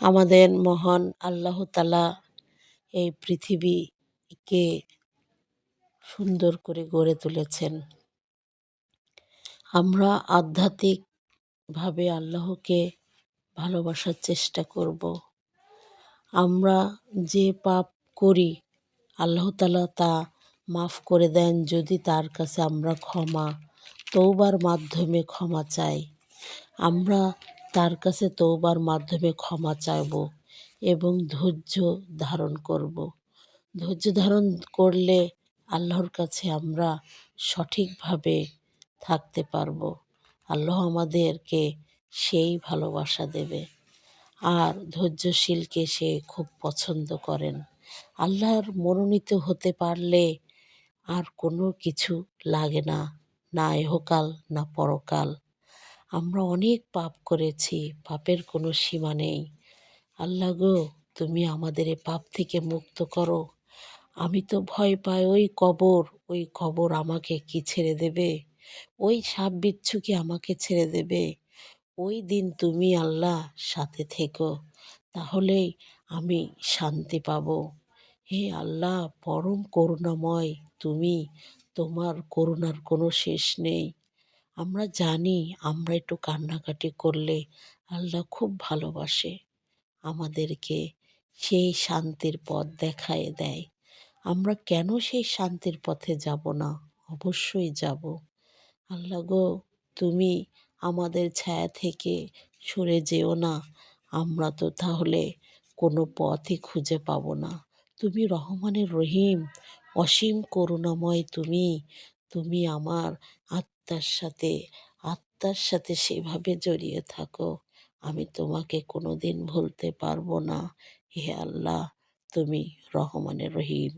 আমাদের মহান আল্লাহ তালা এই পৃথিবীকে সুন্দর করে গড়ে তুলেছেন। আমরা আধ্যাত্মিকভাবে আল্লাহকে ভালোবাসার চেষ্টা করব। আমরা যে পাপ করি, আল্লাহ তালা তা মাফ করে দেন যদি তার কাছে আমরা ক্ষমা তৌবার মাধ্যমে ক্ষমা চাই। আমরা তার কাছে তৌবার মাধ্যমে ক্ষমা চাইব এবং ধৈর্য ধারণ করব। ধৈর্য ধারণ করলে আল্লাহর কাছে আমরা সঠিকভাবে থাকতে পারব। আল্লাহ আমাদেরকে সেই ভালোবাসা দেবে। আর ধৈর্যশীলকে সে খুব পছন্দ করেন। আল্লাহর মনোনীত হতে পারলে আর কোনো কিছু লাগে না না এহকাল, না পরকাল। আমরা অনেক পাপ করেছি, পাপের কোনো সীমা নেই। আল্লাহ গো, তুমি আমাদের এ পাপ থেকে মুক্ত করো। আমি তো ভয় পাই ওই কবর ওই কবর আমাকে কি ছেড়ে দেবে? ওই সাপ বিচ্ছু কি আমাকে ছেড়ে দেবে? ওই দিন তুমি আল্লাহ সাথে থেকো, তাহলেই আমি শান্তি পাব। হে আল্লাহ, পরম করুণাময় তুমি, তোমার করুণার কোনো শেষ নেই। আমরা জানি আমরা একটু কান্নাকাটি করলে আল্লাহ খুব ভালোবাসে। আমাদেরকে সেই শান্তির পথ দেখায় দেয়। আমরা কেন সেই শান্তির পথে যাব না? অবশ্যই যাব। আল্লাহ গো, তুমি আমাদের ছায়া থেকে সরে যেও না। আমরা তো তাহলে কোনো পথই খুঁজে পাব না। তুমি রহমানের রহিম, অসীম করুণাময় তুমি। তুমি আমার আত্মার সাথে আত্মার সাথে সেভাবে জড়িয়ে থাকো। আমি তোমাকে কোনো দিন ভুলতে পারব না। হে আল্লাহ, তুমি রহমানের রহিম।